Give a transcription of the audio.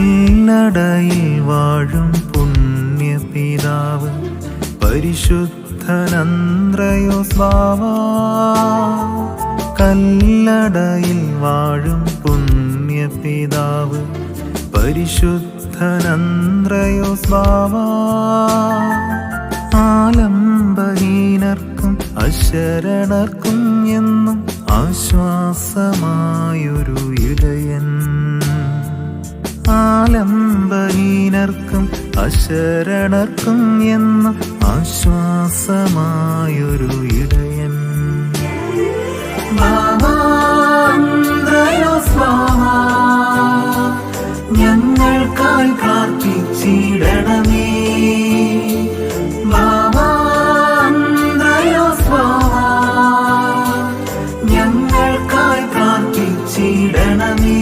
കല്ലടയിൽ വാഴും പുണ്യപിതാവ് പരിശുദ്ധനന്ത്രയോ സ്വാവ. കല്ലടയിൽ വാഴും പുണ്യപിതാവ് പരിശുദ്ധനന്ത്രയോ സ്വാവ. ആലംബഹീനർക്കും അശരണർക്കും എന്നും ആശ്വാസമായൊരു ഇടയൻ ആലംബഹീനർക്കും അശരണർക്കും എന്ന ആശ്വാസമായൊരു ഇടയൻ. ഞങ്ങൾക്കായി പ്രാർത്ഥിച്ചിടണമേ. ഞങ്ങൾക്കായി പ്രാർത്ഥിച്ചിടണമേ.